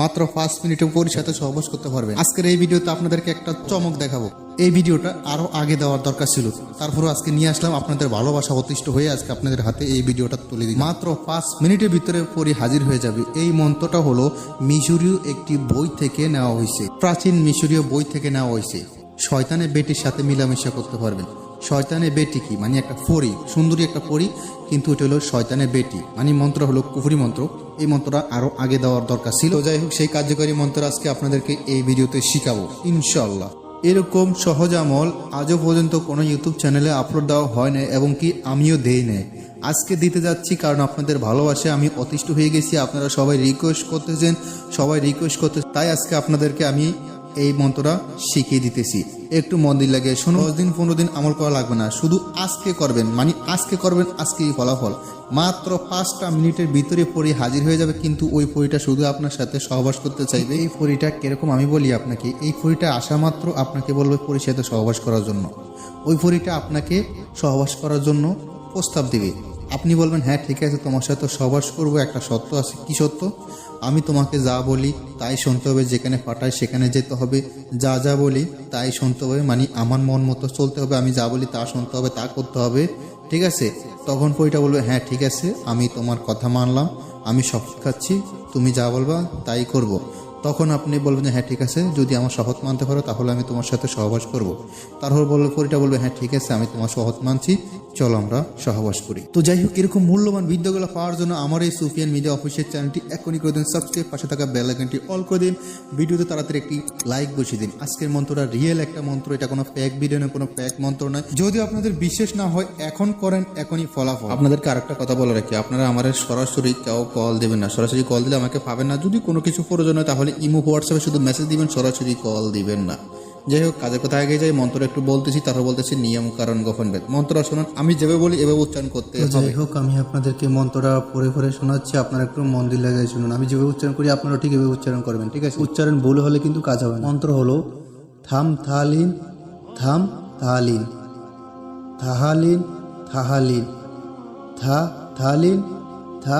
মাত্র পাঁচ মিনিটে পরির সাথে সহবাস করতে পারবেন। আজকের এই ভিডিওতে আপনাদেরকে একটা চমক দেখাবো। এই ভিডিওটা আরও আগে দেওয়ার দরকার ছিল। তারপরে আজকে নিয়ে আসলাম আপনাদের ভালোবাসা অতিষ্ঠ হয়ে আজকে আপনাদের হাতে এই ভিডিওটা তুলে দিই মাত্র পাঁচ মিনিটের ভিতরে পরি হাজির হয়ে যাবে। এই মন্ত্রটা হলো, মিশরীয় একটি বই থেকে নেওয়া হয়েছে। প্রাচীন মিশরীয় বই থেকে নেওয়া হয়েছে। শয়তানের বেটির সাথে মিলামেশা করতে পারবেন। শয়তানের বেটি কি? মানে একটা পরি সুন্দরী একটা পরি কিন্তু এটা হলো শয়তানের বেটি। মানে মন্ত্র হলো কুফরি মন্ত্র। এই মন্ত্রটা আরও আগে দেওয়ার দরকার ছিল। যাই হোক, সেই কার্যকরী মন্ত্র আজকে আপনাদেরকে এই ভিডিওতে শিখাবো ইনশাল্লাহ এরকম সহজ আমল আজও পর্যন্ত কোনো ইউটিউব চ্যানেলে আপলোড দেওয়া হয় না এবং কি আমিও দেই নাই। আজকে দিতে যাচ্ছি কারণ আপনাদের ভালোবাসে আমি অতিষ্ঠ হয়ে গেছি। আপনারা সবাই রিকোয়েস্ট করতেছেন, সবাই রিকোয়েস্ট করতে তাই আজকে আপনাদেরকে আমি এই মন্ত্রটা শিখিয়ে দিতেছি। একটু মন্দির লাগে, শোনো। দশ দিন, পনেরো দিন আমল করা লাগবে না। শুধু আজকে করবেন মানে আজকে করবেন, আজকেই ফলাফল। মাত্র পাঁচটা মিনিটের ভিতরে পরি হাজির হয়ে যাবে, কিন্তু ওই পরিটা শুধু আপনার সাথে সহবাস করতে চাইবে। এই পরিটা কীরকম আমি বলি আপনাকে, এই পরিটা আসা মাত্র আপনাকে বলবে পরির সাথে সহবাস করার জন্য। ওই পরিটা আপনাকে সহবাস করার জন্য প্রস্তাব দিবে। আপনি বলবেন হ্যাঁ ঠিক আছে, তোমার সাথে সহবাস করব, একটা সত্য আছে। কি সত্য? আমি তোমাকে যা বলি তাই শুনতে হবে, যেখানে পাঠাই সেখানে যেতে হবে। যা যা বলি তাই শুনতে হবে মানে আমার মন মতো চলতে হবে। আমি যা বলি তা শুনতে হবে, তা করতে হবে। ঠিক আছে? তখন পইটা বলবে হ্যাঁ ঠিক আছে, আমি তোমার কথা মানলাম, আমি শপথ খাচ্ছি, তুমি যা বলবা তাই করব। তখন আপনি বলবেন যে হ্যাঁ ঠিক আছে। যদি আমার শপথ মানতে পারো, তাহলে আমি তোমার সাথে সহবাস করব। তারপর বলবে পরিটা বলবে হ্যাঁ ঠিক আছে, আমি তোমার শপথ মানছি। চলো আমরা সহবাস করি। তো যাই হোক, এরকম মূল্যবান বিদ্যাগুলো পাওয়ার জন্য আমার এই সুফিয়ান মিডিয়া অফিসিয়াল চ্যানেলটি এখনই করে দিন, সাবস্ক্রাইব, পাশে থাকা বেল আইকনটি অল করে দিন। ভিডিওতে তাড়াতাড়ি একটি লাইক বসিয়ে দিন। আজকের মন্ত্রটা রিয়েল একটা মন্ত্র, এটা কোনো ফ্যাক ভিডিও না কোনো ফ্যাক মন্ত্র নয়। যদিও আপনাদের বিশেষ না হয়, এখন করেন, এখনই ফলাফল। আপনাদেরকে আরেকটা কথা বলে রাখি, আপনারা আমার সরাসরি কেউ কল দেবেন না। সরাসরি কল দিলে আমাকে পাবেন না। যদি কোনো কিছু প্রয়োজন হয়, তাহলে ইমো হোয়াটসঅ্যাপে শুধু মেসেজ দিবেন সরাসরি কল দিবেন না। যাই হোক কাজের কথা আগে যাই মন্ত্র একটু বলতেছি তারপর বলতেছি নিয়ম কারণ গোপন বেদ মন্ত্র শুনুন আমি যেভাবে বলি এভাবে উচ্চারণ করতে যাই হোক আমি আপনাদেরকে মন্ত্রটা পড়ে পড়ে শোনাচ্ছি আপনারা একটু মন দিয়ে লাগাই শুনুন। আমি যেভাবে উচ্চারণ করি আপনারা ঠিক এভাবে উচ্চারণ করবেন ঠিক আছে? উচ্চারণ ভুল হলে কিন্তু কাজ হবে না। মন্ত্র হলো থাম থালিন থাম থালিন থাহালিন থাহালিন থা থালিন থা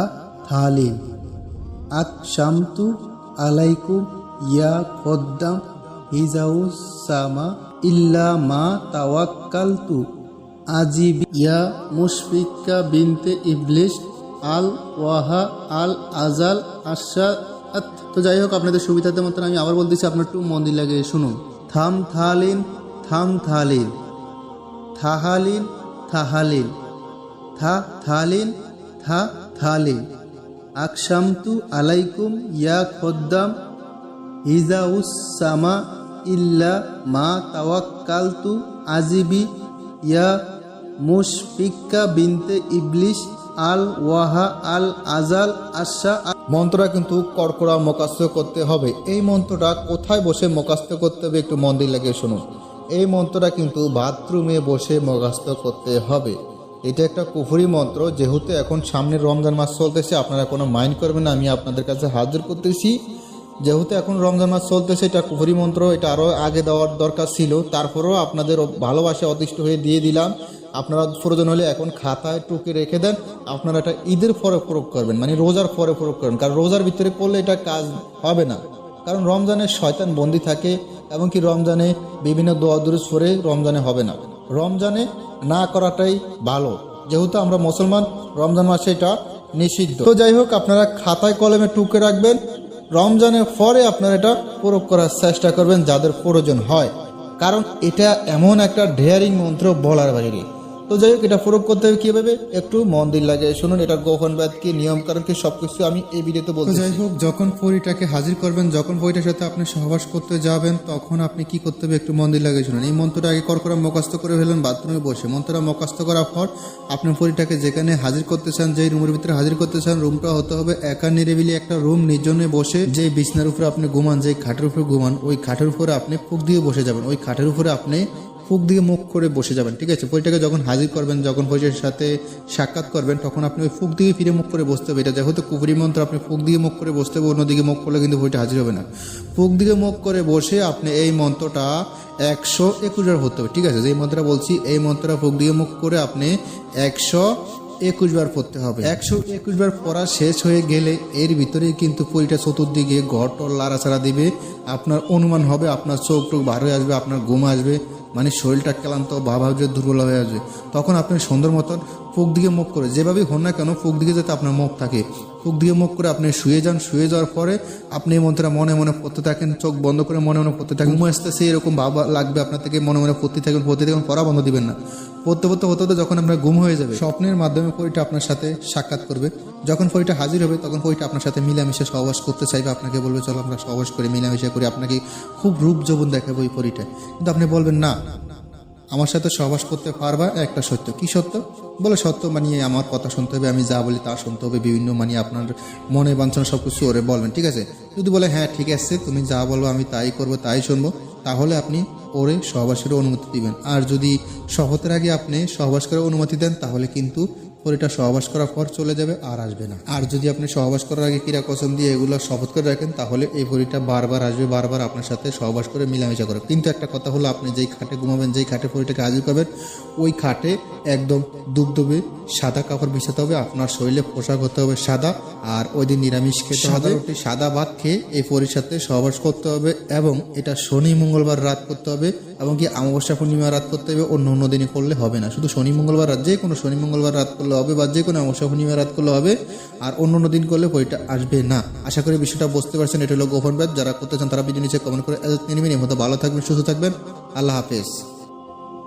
থালিন আক শামতু আলাইকুম ইয়া খদ্দাম হিজাউস সামা ইল্লা মা তাওয়াক্কালতু। আজিব ইয়া মুশফিকা বিনতে ইবলিশ আল ওয়াহা আল আজাল আশা তো যাই হোক, আপনাদের সুবিধাতে মতন আমি আবার বলতেছি, আপনার একটু মন্দির লাগে শুনুন। থাম থালিন থাম থালিন। থাহালিন থাহালিন থা থালিন থা থালিন। আকশামতু আলাইকুম ইয়া খদ্দাম হিজাউস সামা ইল্লা মা তাওয়াক্কালতু আজিবি ইয়া মুশফিকা বিনতে ইবলিশ আল ওয়াহা আল আজাল আশা মন্ত্রটা কিন্তু কড়কড়া মোকাস্ত করতে হবে। এই মন্ত্রটা কোথায় বসে মোকাস্ত করতে হবে একটু মন্দির লাগিয়ে শুনুন। এই মন্ত্রটা কিন্তু বাথরুমে বসে মোকাস্ত করতে হবে। এটা একটা কুফুরি মন্ত্র, যেহেতু এখন সামনের রমজান মাস চলতেছে, আপনারা কোনো মাইন্ড করবেন না, আমি আপনাদের কাছে হাজির করতেছি। যেহেতু এখন রমজান মাস চলতেছে, এটা কুফুরি মন্ত্র, এটা আরও আগে দেওয়ার দরকার ছিল, তারপরেও আপনাদের ভালোবাসা অতিষ্ঠ হয়ে দিয়ে দিলাম। আপনারা প্রয়োজন হলে এখন খাতায় টুকে রেখে দেন, আপনারা এটা ঈদের পরে প্রয়োগ করবেন মানে রোজার পরে প্রয়োগ করবেন, কারণ রোজার ভিতরে করলে এটা কাজ হবে না। কারণ রমজানে শয়তান বন্দি থাকে, এবং কি রমজানে বিভিন্ন দোয়া দুরুস পরে রমজানে হবে না। রমজানে না করাটাই ভালো। যেহেতু আমরা মুসলমান, রমজান মাসে এটা নিষিদ্ধ। তো যাই হোক, আপনারা খাতায় কলমে টুকে রাখবেন। রমজানের পরে আপনারা এটা প্রয়োগ করার চেষ্টা করবেন যাদের প্রয়োজন হয়। কারণ এটা এমন একটা ডেয়ারিং মন্ত্র বলার বাইরে। তো যাই হোক এটা প্রয়োগ করতে হবে কীভাবে? একটু মন মন্দির লাগে। শুনুন এটা গোপন ব্যাধ কি নিয়ম কারণ কি সবকিছু আমি এই ভিডিওতে বলতে যাই হোক যখন পরিটাকে হাজির করবেন যখন পরিটার সাথে আপনি সহবাস করতে যাবেন তখন আপনি কি করতে হবে? একটু মন মন্দির লাগে শুনুন। এই মন্ত্রটা আগে কর করা মুখস্থ করে ফেলেন বাথরুমে বসে। মন্ত্রটা মুখস্থ করার পর আপনি পরিটাকে যেখানে হাজির করতে চান যেই রুমের ভিতরে হাজির করতে চান রুমটা হতে হবে একা নিরিবিলি একটা রুম নির্জনে বসে যে বিছনার উপরে আপনি ঘুমান যে খাটের উপরে ঘুমান ওই খাটের উপরে আপনি ফুক দিয়ে বসে যাবেন। ওই খাটের উপরে আপনি ফুক দিয়ে মুখ করে বসে যাবেন, ঠিক আছে? বইটাকে যখন হাজির করবেন, যখন বইটার সাথে সাক্ষাৎ করবেন, তখন আপনি ওই ফুক দিয়ে ফিরে মুখ করে বসতে হবে। এটা যেহেতু কুপুরি মন্ত্র, আপনি ফুক দিয়ে মুখ করে বসতে হবে, অন্যদিকে মুখ করলে কিন্তু বইটা হাজির হবে না। ফুক দিকে মুখ করে বসে আপনি এই মন্ত্রটা একশো একুশ বার হতে হবে, ঠিক আছে? যে মন্ত্রটা বলছি, এই মন্ত্রটা ফুক দিয়ে মুখ করে আপনি একশো একুশ বার পড়তে হবে। একশো একুশ বার পড়া শেষ হয়ে গেলে এর ভিতরেই কিন্তু পরিটা চতুর্দিকে ঘটর লাড়াচাড়া দিবে, আপনার অনুমান হবে, আপনার চোখ টোক বার হয়ে আসবে, আপনার ঘুম আসবে মানে শরীরটা ক্লান্ত ভাব যে দুর্বল হয়ে আসবে। তখন আপনি সুন্দর মতন ফুক দিকে মুখ করে, যেভাবেই হন না কেন ফুক দিকে যাতে আপনার মুখ থাকে। ফুক দিকে মুখ করে আপনি শুয়ে যান, শুয়ে যাওয়ার পরে আপনি এই মন্ত্রটা মনে মনে পড়তে থাকেন, চোখ বন্ধ করে মনে মনে পড়তে থাকেন। ঘুম আসতেছে, এরকম ভাব লাগবে আপনার থেকে, মনে মনে পড়তে থাকেন পড়তে থাকেন, পড়া বন্ধ দিবেন না। পড়তে পড়তে হতে হতে যখন আপনার ঘুম হয়ে যাবে, স্বপ্নের মাধ্যমে পরিটা আপনার সাথে সাক্ষাৎ করবে। যখন পরিটা হাজির হবে, তখন পরিটা আপনার সাথে মিলামিশে সহবাস করতে চাইবে। আপনাকে বলবে, চলো আমরা সহবাস করি, মিলামিশা করি। আপনাকে খুব রূপ যৌবন দেখাবে ওই পরিটা কিন্তু আপনি বলবেন, না। আমার সাথে সহবাস করতে পারবা? একটা সত্য। কি সত্য? বলে সত্য মানিয়ে আমার কথা শুনতে হবে, আমি যা বলি তা শুনতে হবে, বিভিন্ন মানে আপনার মনে বাঞ্ছনা সব কিছু ওরে বলবেন, ঠিক আছে? যদি বলে হ্যাঁ ঠিক আছে, তুমি যা বলব আমি তাই করব, তাই শুনব, তাহলে আপনি ওরে সহবাসের অনুমতি দিবেন। আর যদি শপথের আগে আপনি সহবাস করার অনুমতি দেন, তাহলে কিন্তু পরিটা সহবাস করার পর চলে যাবে আর আসবে না। আর যদি আপনি সহবাস করার আগে কিরা কসম দিয়ে এগুলো শপথ করে রাখেন তাহলে এই পরিটা বারবার আসবে বারবার আপনার সাথে সহবাস করে মিলামেশা করে। কিন্তু একটা কথা হলো আপনি যেই খাটে ঘুমাবেন যেই খাটে পরিটাকে হাজির করবেন ওই খাটে একদম দুবদুবে সাদা কাপড় বিছাতে হবে আপনার শরীরে পোশাক হতে হবে সাদা আর ওই দিন নিরামিষ খেতে হবে। সাদা ভাত খেয়ে এই পরির সাথে সহবাস করতে হবে এবং এটা শনি মঙ্গলবার রাত করতে হবে এবং কি অমাবস্যা পূর্ণিমা রাত করতে হবে অন্য অন্য দিনে করলে হবে না। শুধু শনি মঙ্গলবার রাত যে কোনো শনি মঙ্গলবার রাত করলে হবে বা যে কোনো অমাবস্যা রাত করলে হবে আর অন্য অন্য দিন করলে বইটা আসবে না। আশা করি বিষয়টা বুঝতে পারছেন, এটা হলো গোপন ব্যাপ। যারা করতে চান তারা ভিডিও নিচে কমেন্ট করে নিয়ে মতো ভালো থাকবেন, সুস্থ থাকবেন। আল্লাহ হাফেজ।